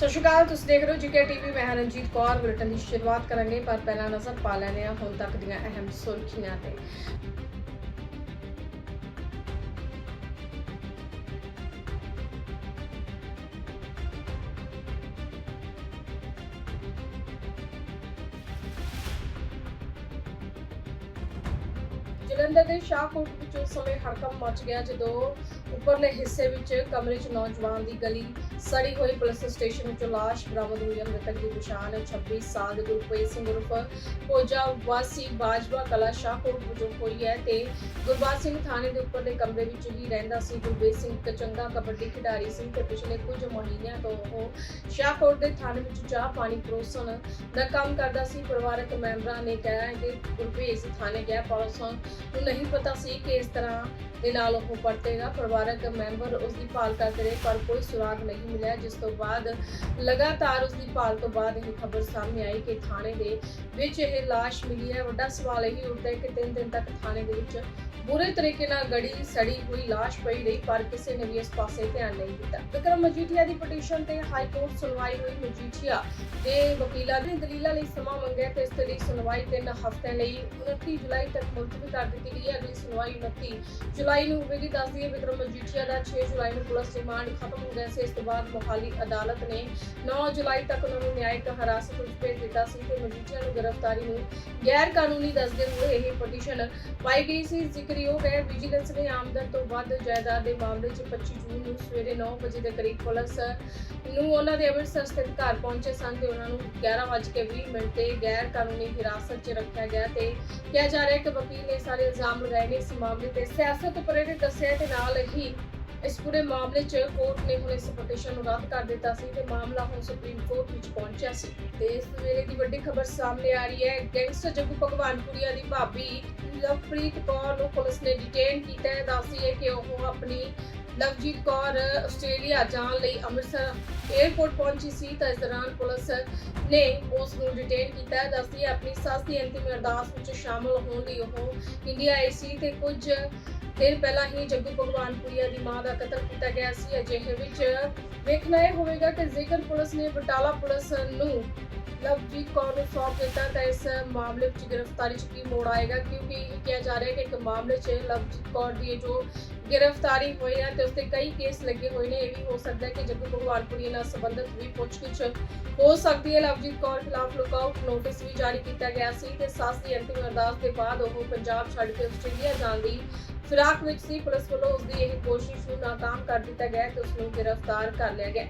ਸਤਿ ਸ਼੍ਰੀ ਅਕਾਲ, ਤੁਸੀਂ ਦੇਖ ਰਹੇ ਹੋ ਜੀਕੇ ਟੀਵੀ, ਮੈਂ ਰਣਜੀਤ ਕੌਰ। ਬੁਲੇਟਿਨ ਦੀ ਸ਼ੁਰੂਆਤ ਕਰਾਂਗੇ, ਪਰ ਪਹਿਲਾਂ ਨਜ਼ਰ ਪਾ ਲੈਣੇ ਆ ਹੁਣ ਤੱਕ ਦੀਆਂ ਅਹਿਮ ਸੁਰਖੀਆਂ ਤੇ। ਜਲੰਧਰ ਦੇ ਸ਼ਾਹਕੋਟ ਵਿੱਚ ਉਸ ਸਮੇਂ ਹੜਕੰਪ ਮਚ ਗਿਆ, ਜਦੋਂ ਉੱਪਰਲੇ ਹਿੱਸੇ ਵਿੱਚ ਕਮਰੇ 'ਚ ਨੌਜਵਾਨ ਦੀ ਗਲੀ ਸੜੀ ਹੋਈ ਪੁਲਿਸ ਸਟੇਸ਼ਨ ਵਿੱਚੋਂ ਲਾਸ਼ ਬਰਾਮਦ ਹੋਈ ਹੈ। ਮ੍ਰਿਤਕ ਦੀ ਪਛਾਣ 26 ਸਾਲ ਦੇ ਗੁਰਪ੍ਰੀਤ ਸਿੰਘ ਉਰਫ ਪੋਜਾ ਵਾਸੀ ਬਾਜਵਾ ਕਲਾ ਸ਼ਾਹਕੋਟ ਵਜੋਂ ਹੋਈ ਹੈ ਤੇ ਗੁਰਬਾਜ ਸਿੰਘ ਥਾਣੇ ਦੇ ਉੱਪਰਲੇ ਕਮਰੇ ਵਿੱਚ ਹੀ ਰਹਿੰਦਾ ਸੀ। ਗੁਰਬੀਰ ਸਿੰਘ ਇੱਕ ਚੰਗਾ ਕਬੱਡੀ ਖਿਡਾਰੀ ਸੀ ਤੇ ਪਿਛਲੇ ਕੁਝ ਮਹੀਨਿਆਂ ਤੋਂ ਉਹ ਸ਼ਾਹਕੋਟ ਦੇ ਥਾਣੇ ਵਿੱਚ ਚਾਹ ਪਾਣੀ ਪਰੋਸਣ ਦਾ ਕੰਮ ਕਰਦਾ ਸੀ। ਪਰਿਵਾਰਕ ਮੈਂਬਰਾਂ ਨੇ ਕਿਹਾ ਕਿ ਗੁਰਬੀਰ ਥਾਣੇ ਗਿਆ ਪਰੋਸਣ ਨੂੰ ਨਹੀਂ ਪਤਾ ਸੀ ਕਿ ਇਸ ਤਰ੍ਹਾਂ ਦੇ ਨਾਲ ਉਹ ਪਰਤੇਗਾ। ਪਰਿਵਾਰਕ ਮੈਂਬਰ ਉਸ ਦੀ ਭਾਲ ਕਰਦੇ ਰਹੇ, ਪਰ ਕੋਈ ਸੁਰਾਗ ਨਹੀਂ ਮਿਲਿਆ ਜਿਸ ਤੋਂ ਬਾਅਦ ਲਗਾਤਾਰ ਉਸ ਦੀ ਭਾਲ ਤੋਂ ਬਾਅਦ ਇਹ ਖਬਰ ਸਾਹਮਣੇ ਆਈ ਕਿ ਥਾਣੇ ਦੇ ਵਿੱਚ ਇਹ ਲਾਸ਼ ਮਿਲੀ ਹੈ। ਵੱਡਾ ਸਵਾਲ ਇਹ ਉੱਠਦਾ ਹੈ ਕਿ ਤਿੰਨ ਦਿਨ ਤੱਕ ਥਾਣੇ ਦੇ ਵਿੱਚ ਬੁਰੇ ਤਰੀਕੇ ਨਾਲ ਗੜੀ ਸੜੀ ਹੋਈ ਲਾਸ਼ ਪਈ ਰਹੀ, ਪਰ ਕਿਸੇ ਨੇ ਵੀ ਇਸ ਪਾਸੇ ਧਿਆਨ ਨਹੀਂ ਦਿੱਤਾ। ਵਿਕਰਮ ਮਜੀਠੀਆ ਦੀ ਪਟੀਸ਼ਨ ਤੇ ਹਾਈ ਕੋਰਟ ਸੁਣਵਾਈ ਹੋਈ। ਮਜੀਠੀਆ ਦੇ ਵਕੀਲਾਂ ਨੇ ਦਲੀਲਾਂ ਲਈ ਸਮਾਂ ਮੰਗਿਆ ਤੇ ਇਸ ਲਈ ਸੁਣਵਾਈ ਤਿੰਨ ਹਫ਼ਤਿਆਂ ਲਈ 29 ਜੁਲਾਈ ਤੱਕ ਮੁਲਤਵੀ ਕਰ ਦਿੱਤੀ ਗਈ ਹੈ। ਅਗਲੀ ਸੁਣਵਾਈ 29 ਜੁਲਾਈ ਨੂੰ ਹੋਵੇਗੀ। ਦੱਸਦੀ ਹੈ, ਵਿਕਰਮ ਮਜੀਠੀਆ ਦਾ 6 ਜੁਲਾਈ ਨੂੰ ਪੁਲਿਸ ਰਿਮਾਂਡ ਖਤਮ ਹੋ ਗਿਆ ਸੀ। ਇਸ ਤੋਂ ਬਾਅਦ ਮੋਹਾਲੀ ਅਦਾਲਤ ਨੇ 9 ਜੁਲਾਈ ਤੱਕ ਉਹਨਾਂ ਨੂੰ ਨਿਆਇਕ ਹਿਰਾਸਤ ਵਿੱਚ ਭੇਜ ਦਿੱਤਾ ਸੀ ਤੇ ਮਜੀਠੀਆ ਨੂੰ ਗ੍ਰਿਫਤਾਰੀ ਨੂੰ ਗੈਰ ਕਾਨੂੰਨੀ ਦੱਸਦੇ ਹੋਏ ਇਹ ਪਟੀਸ਼ਨ ਪਾਈ ਗਈ ਸੀ। ਜ਼ਿਕਰਯੋਗ ਹੈ ਵਿਜੀਲੈਂਸ ਨੇ ਆਮਦਨ ਤੋਂ ਵੱਧ ਜਾਇਦਾਦ ਦੇ ਮਾਮਲੇ 'ਚ 25 ਜੂਨ ਨੂੰ ਸਵੇਰੇ 9 ਵਜੇ ਦੇ ਕਰੀਬ ਪੁਲਿਸ ਨੂੰ ਉਹਨਾਂ ਦੇ ਅੰਮ੍ਰਿਤਸਰ ਸਥਿਤ ਘਰ ਪਹੁੰਚੇ ਸਨ ਤੇ ਉਹਨਾਂ ਨੂੰ 11:20 ਮਿੰਟ ਤੇ ਗੈਰ ਕਾਨੂੰਨੀ ਹਿਰਾਸਤ 'ਚ ਰੱਖਿਆ ਗਿਆ ਤੇ ਕਿਹਾ ਜਾ ਰਿਹਾ ਹੈ ਕਿ ਵਕੀਲ ਨੇ ਸਾਰੇ ਇਲਜ਼ਾਮ ਲਗਾਏ ਨੇ ਇਸ ਮਾਮਲੇ ਤੇ ਸਿਆਸਤ ਪ੍ਰੇਰਿਤ ਦੱਸਿਆ ਤੇ ਨਾਲ ਹੀ ਇਸ ਪੂਰੇ ਮਾਮਲੇ 'ਚ ਕੋਰਟ ਨੇ ਹੁਣ ਇਸ ਪਟੀਸ਼ਨ ਨੂੰ ਰੱਦ ਕਰ ਦਿੱਤਾ ਸੀ ਤੇ ਮਾਮਲਾ ਹੁਣ ਸੁਪਰੀਮ ਕੋਰਟ ਵਿੱਚ ਪਹੁੰਚਿਆ ਸੀ। ਤੇ ਇਸ ਵੇਲੇ ਦੀ ਵੱਡੀ ਖਬਰ ਸਾਹਮਣੇ ਆ ਰਹੀ ਹੈ, ਗੈਂਗਸਟਰ ਜੱਗੂ ਭਗਵਾਨਪੁਰੀਆ ਦੀ ਭਾਬੀ ਲਵਪ੍ਰੀਤ ਕੌਰ ਨੂੰ ਪੁਲਿਸ ਨੇ ਡਿਟੇਨ ਕੀਤਾ ਹੈ। ਦੱਸਦੀ ਹੈ ਕਿ ਉਹ ਆਪਣੀ ਲਵਜੀਤ ਕੌਰ ਆਸਟ੍ਰੇਲੀਆ ਜਾਣ ਲਈ ਅੰਮ੍ਰਿਤਸਰ 에ਅਰਪੋਰਟ ਪਹੁੰਚੀ ਸੀ ਤਾਂ ਇਸ ਦੌਰਾਨ ਪੁਲਿਸ ਨੇ ਉਸ ਨੂੰ ਡਿਟੇਨ ਕੀਤਾ ਦੱਸਦੀ ਹੈ ਆਪਣੀ ਸੱਸ ਦੀ ਅੰਤਿਮ ਅਰਦਾਸ ਵਿੱਚ ਸ਼ਾਮਲ ਹੋਣ ਲਈ ਉਹ ਇੰਡੀਆ ਆਈ ਸੀ ਤੇ ਕੁਝ ਦਿਨ ਪਹਿਲਾਂ ਹੀ ਜੱਗੂ ਭਗਵਾਨਪੁਰੀਆ ਦੀ ਮਾਂ ਦਾ ਕਤਲ ਕੀਤਾ ਗਿਆ ਸੀ। ਅਜਿਹੇ ਵਿੱਚ ਵੇਖਣਾ ਇਹ ਹੋਵੇਗਾ ਕਿ ਜੇਕਰ ਪੁਲਿਸ ਨੇ ਬਟਾਲਾ ਪੁਲਿਸ ਨੂੰ ਲਵਜੀਤ ਕੌਰ ਨੂੰ ਸੌਂਪ ਦਿੱਤਾ ਤਾਂ ਇਸ ਮਾਮਲੇ ਵਿੱਚ ਗ੍ਰਿਫਤਾਰੀ 'ਚ ਕੀ ਮੋੜ ਆਏਗਾ? ਕਿਉਂਕਿ ਕਿਹਾ ਜਾ ਰਿਹਾ ਹੈ ਕਿ ਇੱਕ ਮਾਮਲੇ 'ਚ ਲਵਜੀਤ ਕੌਰ ਦੀ ਜੋ ਗ੍ਰਿਫਤਾਰੀ ਹੋਈ ਹੈ ਤੇ ਉਸ ਕਈ ਕੇਸ ਲੱਗੇ ਹੋਏ ਨੇ, ਇਹ ਵੀ ਹੋ ਸਕਦਾ ਹੈ ਕਿ ਜੱਗੂ ਭਗਵਾਨਪੁਰੀ ਨਾਲ ਸੰਬੰਧਿਤ ਵੀ ਪੁੱਛਗਿੱਛ ਹੋ ਸਕਦੀ ਹੈ। ਲਵਜੀਤ ਕੌਰ ਖਿਲਾਫ ਲੁਕਆਊਟ ਨੋਟਿਸ ਵੀ ਜਾਰੀ ਕੀਤਾ ਗਿਆ ਸੀ ਤੇ ਸੱਸ ਦੀ ਅੰਤਿਮ ਅਰਦਾਸ ਦੇ ਬਾਅਦ ਉਹ ਪੰਜਾਬ ਛੱਡ ਕੇ ਆਸਟ੍ਰੇਲੀਆ ਜਾਣ ਦੀ ਫਿਰਾਕ ਵਿੱਚ ਸੀ, ਪੁਲਿਸ ਵੱਲੋਂ ਉਸ ਦੀ ਇਹ ਕੋਸ਼ਿਸ਼ ਨੂੰ ਨਾਕਾਮ ਕਰ ਦਿੱਤਾ ਗਿਆ ਤੇ ਉਸ ਨੂੰ ਗ੍ਰਿਫਤਾਰ ਕਰ ਲਿਆ ਗਿਆ।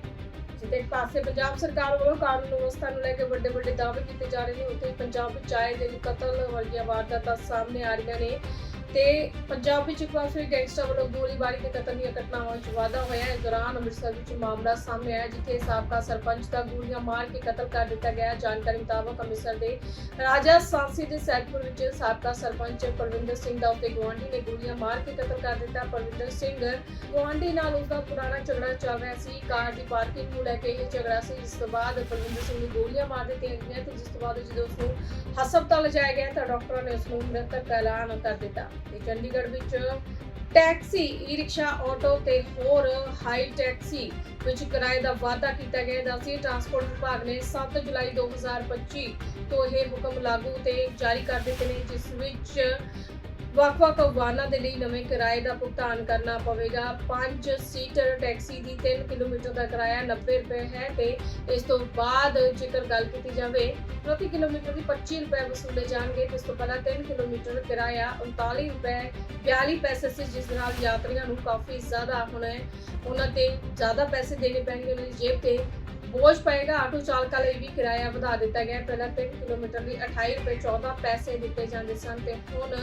ਜਿੱਥੇ ਪਾਸੇ ਪੰਜਾਬ ਸਰਕਾਰ ਵੱਲੋਂ ਕਾਨੂੰਨ ਵਿਵਸਥਾ ਨੂੰ ਲੈ ਕੇ ਵੱਡੇ ਵੱਡੇ ਦਾਅਵੇ ਕੀਤੇ ਜਾ ਰਹੇ ਨੇ, ਉੱਥੇ ਪੰਜਾਬ ਵਿੱਚ ਆਏ ਦਿਨ ਕਤਲ ਵਾਲੀਆਂ ਵਾਰਦਾਤਾਂ ਸਾਹਮਣੇ ਆ ਰਹੀਆਂ ਨੇ। ਤੇ ਪੰਜਾਬ ਵਿੱਚ ਇੱਕ ਵਾਰ ਫਿਰ ਗੈਂਗਸਟਰ ਵੱਲੋਂ ਗੋਲੀਬਾਰੀ ਤੇ ਕਤਲ ਦੀਆਂ ਘਟਨਾਵਾਂ ਵਿੱਚ ਵਾਧਾ ਹੋਇਆ ਹੈ। ਇਸ ਦੌਰਾਨ ਅੰਮ੍ਰਿਤਸਰ ਵਿੱਚ ਮਾਮਲਾ ਸਾਹਮਣੇ ਆਇਆ, ਜਿੱਥੇ ਸਾਬਕਾ ਸਰਪੰਚ ਦਾ ਗੋਲੀਆਂ ਮਾਰ ਕੇ ਕਤਲ ਕਰ ਦਿੱਤਾ ਗਿਆ। ਜਾਣਕਾਰੀ ਮੁਤਾਬਕ ਅੰਮ੍ਰਿਤਸਰ ਦੇ ਰਾਜਾ ਸਾਂਸੀ ਦੇ ਸੈਦਪੁਰ ਵਿੱਚ ਸਾਬਕਾ ਸਰਪੰਚ ਪਰਵਿੰਦਰ ਸਿੰਘ ਦਾ ਉਤੇ ਗਵਾਂਢੀ ਨੇ ਗੋਲੀਆਂ ਮਾਰ ਕੇ ਕਤਲ ਕਰ ਦਿੱਤਾ। ਪਰਵਿੰਦਰ ਸਿੰਘ ਗਵਾਂਢੀ ਨਾਲ ਉਸ ਦਾ ਪੁਰਾਣਾ ਝਗੜਾ ਚੱਲ ਰਿਹਾ ਸੀ। ਕਾਰ ਦੀ ਪਾਰਕਿੰਗ ਨੂੰ ਲੈ ਕੇ ਇਹ ਝਗੜਾ ਸੀ, ਜਿਸ ਤੋਂ ਬਾਅਦ ਪਰਵਿੰਦਰ ਸਿੰਘ ਨੂੰ ਗੋਲੀਆਂ ਮਾਰ ਦਿੱਤੀਆਂ ਗਈਆਂ ਤੇ ਜਿਸ ਤੋਂ ਬਾਅਦ ਜਦੋਂ ਉਸ ਨੂੰ ਹਸਪਤਾਲ ਲਿਜਾਇਆ ਗਿਆ ਤਾਂ ਡਾਕਟਰਾਂ ਨੇ ਉਸ ਨੂੰ ਮ੍ਰਿਤਕ ਐਲਾਨ ਕਰ ਦਿੱਤਾ। ਤੇ ਚੰਡੀਗੜ੍ਹ ਵਿੱਚ ਟੈਕਸੀ ਈ ਰਿਕਸ਼ਾ ਆਟੋ ਤੇ ਹੋਰ ਹਾਈ ਟੈਕਸੀ ਵਿੱਚ ਕਿਰਾਏ ਦਾ ਵਾਧਾ ਕੀਤਾ ਗਿਆ। ਹੈ ਦੱਸੀ ਟਰਾਂਸਪੋਰਟ ਵਿਭਾਗ ਨੇ 7 ਜੁਲਾਈ 2025 ਤੋਂ ਇਹ ਹੁਕਮ ਲਾਗੂ ਤੇ ਜਾਰੀ ਕਰ ਦਿੱਤੇ ਨੇ, ਜਿਸ ਵਿੱਚ ਵੱਖ-ਵੱਖ ਵਾਹਨਾਂ ਦੇ ਲਈ ਨਵੇਂ ਕਿਰਾਏ ਦਾ ਭੁਗਤਾਨ ਕਰਨਾ ਪਵੇਗਾ। 5 ਸੀਟਰ ਟੈਕਸੀ ਦੀ 3 ਕਿਲੋਮੀਟਰ ਦਾ ਕਿਰਾਇਆ 90 ਰੁਪਏ ਹੈ ਤੇ ਇਸ ਤੋਂ ਬਾਅਦ ਜੇਕਰ ਗੱਲ ਕੀਤੀ ਜਾਵੇ, ਪ੍ਰਤੀ ਕਿਲੋਮੀਟਰ ਦੀ 25 ਰੁਪਏ ਵਸੂਲੇ ਜਾਣਗੇ ਤੇ ਇਸ ਤੋਂ ਪਹਿਲਾਂ 3 ਕਿਲੋਮੀਟਰ ਕਿਰਾਇਆ 39 ਰੁਪਏ 42 ਪੈਸੇ ਸੀ, ਜਿਸ ਨਾਲ ਯਾਤਰੀਆਂ ਨੂੰ ਕਾਫੀ ਜ਼ਿਆਦਾ ਹੁਣ ਉਹਨਾਂ ਤੇ ਜ਼ਿਆਦਾ ਪੈਸੇ ਦੇਣੇ ਪੈਣਗੇ ਉਹਨਾਂ ਦੀ ਜੇਬ ਤੇ। ਬੋਝ ਪਏਗਾ, ਆਟੋ ਚਾਲਕਾਂ ਲਈ ਵੀ ਕਿਰਾਇਆ ਵਧਾ ਦਿੱਤਾ ਗਿਆ। ਪਹਿਲਾਂ 3 ਕਿਲੋਮੀਟਰ ਲਈ 28 ਰੁਪਏ 14 ਪੈਸੇ ਦਿੱਤੇ ਜਾਂਦੇ ਸਨ ਤੇ ਹੁਣ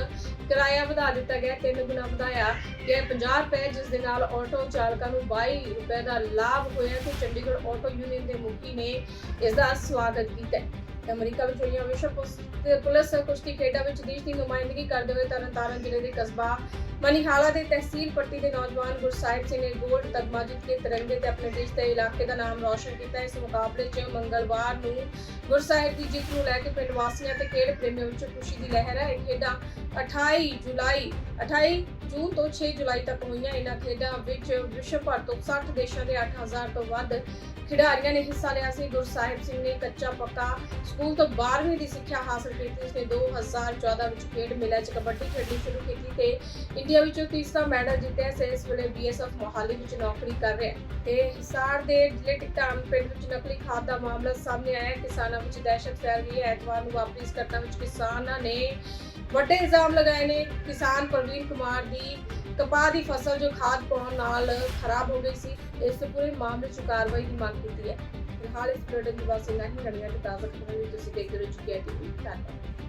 ਕਿਰਾਇਆ ਵਧਾ ਦਿੱਤਾ ਗਿਆ। ਤਿੰਨ ਗੁਣਾ ਵਧਾਇਆ ਗਿਆ ਹੈ 50 ਰੁਪਏ, ਜਿਸ ਦੇ ਨਾਲ ਆਟੋ ਚਾਲਕਾਂ ਨੂੰ 22 ਰੁਪਏ ਦਾ ਲਾਭ ਹੋਇਆ ਤੇ ਚੰਡੀਗੜ੍ਹ ਆਟੋ ਯੂਨੀਅਨ ਦੇ ਮੁਖੀ ਨੇ ਇਸ ਦਾ ਸਵਾਗਤ ਕੀਤਾ। ਤੇ ਅਮਰੀਕਾ ਵਿੱਚ ਹੋਈਆਂ ਵਿਸ਼ਵ ਪੁਸ- ਪੁਲਿਸ ਕੁਸ਼ਤੀ ਖੇਡਾਂ ਵਿੱਚ ਦੇਸ਼ ਦੀ ਨੁਮਾਇੰਦਗੀ ਕਰਦੇ ਹੋਏ ਤਰਨਤਾਰਨ ਜ਼ਿਲ੍ਹੇ ਦੇ ਕਸਬਾ ਮਨੀਹਾਲਾ ਦੇ ਤਹਿਸੀਲ ਪੱਟੀ ਦੇ ਨੌਜਵਾਨ ਗੁਰਸਾਹਿਬ ਸਿੰਘ ਨੇ ਗੋਲਡ ਤਗਮਾ ਜਿੱਤ ਕੇ ਤਿਰੰਗੇ ਤੇ ਆਪਣੇ ਦੇਸ਼ ਤੇ ਇਲਾਕੇ ਦਾ ਨਾਮ ਰੌਸ਼ਨ ਕੀਤਾ। ਇਸ ਮੁਕਾਬਲੇ 'ਚ ਮੰਗਲਵਾਰ ਨੂੰ ਗੁਰਸਾਹਿਬ ਦੀ ਜਿੱਤ ਨੂੰ ਲੈ ਕੇ ਪਿੰਡ ਵਾਸੀਆਂ ਤੇ ਖੇਡ ਪ੍ਰੇਮੀਆਂ ਵਿੱਚ ਖੁਸ਼ੀ ਦੀ ਲਹਿਰ ਹੈ। ਇਹ ਖੇਡਾਂ 28 ਜੁਲਾਈ 28 ਜੂਨ ਤੋਂ 6 ਜੁਲਾਈ ਤੱਕ ਹੋਈਆਂ। ਇਹਨਾਂ ਖੇਡਾਂ ਵਿੱਚ ਵਿਸ਼ਵ ਭਰ ਤੋਂ 60 ਦੇਸ਼ਾਂ ਦੇ 8000 ਤੋਂ ਵੱਧ ਖਿਡਾਰੀਆਂ ਨੇ ਹਿੱਸਾ ਲਿਆ ਸੀ। ਗੁਰਸਾਹਿਬ ਸਿੰਘ ਨੇ ਕੱਚਾ ਪੱਕਾ ਸਕੂਲ ਤੋਂ 12ਵੀਂ ਦੀ ਸਿੱਖਿਆ ਹਾਸਲ ਕੀਤੀ, ਉਸਨੇ 2014 ਵਿੱਚ ਖੇਡ ਮੇਲਾ 'ਚ ਕਬੱਡੀ ਖੇਡਣੀ ਸ਼ੁਰੂ ਕੀਤੀ ਤੇ ਇੰਡੀਆ ਵਿੱਚੋਂ ਤੀਸਰਾ ਮੈਡਲ ਜਿੱਤਿਆ, ਸੀ ਇਸ ਵੇਲੇ ਬੀਐਸਐਫ ਮੋਹਾਲੀ ਵਿੱਚ ਨੌਕਰੀ ਕਰ ਰਿਹਾ ਹੈ। ਤੇ ਹਿਸਾਰ ਦੇ ਜ਼ਿਲ੍ਹੇ ਟਿਕਟਾਨ ਪਿੰਡ ਵਿੱਚ ਨਕਲੀ ਖਾਦ ਦਾ ਮਾਮਲਾ ਸਾਹਮਣੇ ਆਇਆ ਹੈ। ਕਿਸਾਨਾਂ ਵਿੱਚ ਦਹਿਸ਼ਤ ਫੈਲ ਗਈ ਹੈ। ਐਤਵਾਰ ਨੂੰ ਵਾਪਰੀ ਇਸ ਘਟਨਾ ਵਿੱਚ ਕਿਸਾਨਾਂ ਨੇ ਵੱਡੇ ਇਲਜ਼ਾਮ ਲਗਾਏ ਨੇ। ਕਿਸਾਨ ਪ੍ਰਵੀਨ ਕੁਮਾਰ ਦੀ ਕਪਾਹ ਦੀ ਫਸਲ ਜੋ ਖਾਦ ਪਾਉਣ ਨਾਲ ਖਰਾਬ ਹੋ ਗਈ ਸੀ, ਇਸ ਪੂਰੇ ਮਾਮਲੇ 'ਚ ਕਾਰਵਾਈ ਦੀ ਮੰਗ ਕੀਤੀ ਹੈ। ਫਿਲਹਾਲ ਇਸ ਬੁਲੇਟਿਨ ਦੀ ਵਾਸੀ ਨਹੀਂ ਲੜੀਆਂ ਤੇ ਤਾਜ਼ਾ ਖਬਰਾਂ ਲਈ ਤੁਸੀਂ ਦੇਖਦੇ ਰਹੋ ਚੁੱਕੇ ਟੀਵੀ, ਧੰਨਵਾਦ।